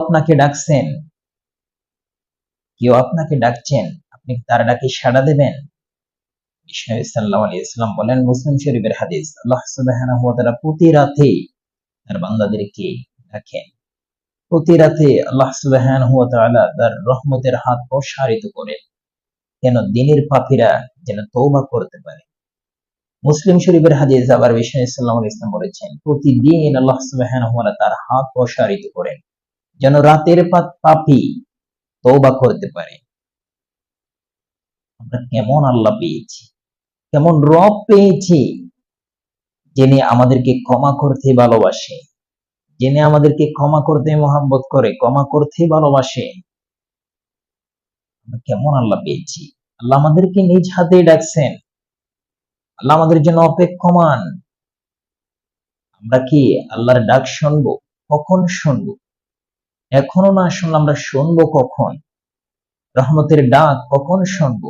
আপনাকে ডাকছেন। কেউ আপনাকে ডাকছেন, আপনি তার ডাকে সাড়া দেবেন? বিষ্ণু সাল্লাহ আলী ইসলাম বলেন, মুসলিম শরীফের হাদিস, আল্লাহ ওয়া তাআলা প্রতি রাতে তার বান্দাদেরকে ডাকেন। প্রতি রাতে আল্লাহ সুবহানাহু ওয়া তাআলা তার রহমতের হাত প্রসারিত করেন যেন দিনের পাপীরা যেন তওবা করতে পারে। মুসলিম শরীফের হাদিস আবার বিষ্ণু আলী ইসলাম বলেছেন, প্রতিদিন আল্লাহ সুবহানাহু ওয়া তাআলা তার হাত প্রসারিত করেন। যেন রাতের পা- পাপী তওবা করতে পারে। আমরা কেমন আল্লাহ পেয়েছি, কেমন রব পেয়েছি, যিনি আমাদেরকে ক্ষমা করতে ভালোবাসে, যিনি আমাদেরকে ক্ষমা করতে মহাব্বত করে, ক্ষমা করতে ভালোবাসে। আমরা কেমন আল্লাহ পেয়েছি। আল্লাহ আমাদেরকে নিজ হাতে ডাকছেন। আল্লাহ আমাদের জন্য অপেক্ষমান। আমরা কি আল্লাহর ডাক শুনব, কখন শুনব? এখনও না শুনলে আমরা শুনব কখন? রহমতের ডাক কখন শুনব?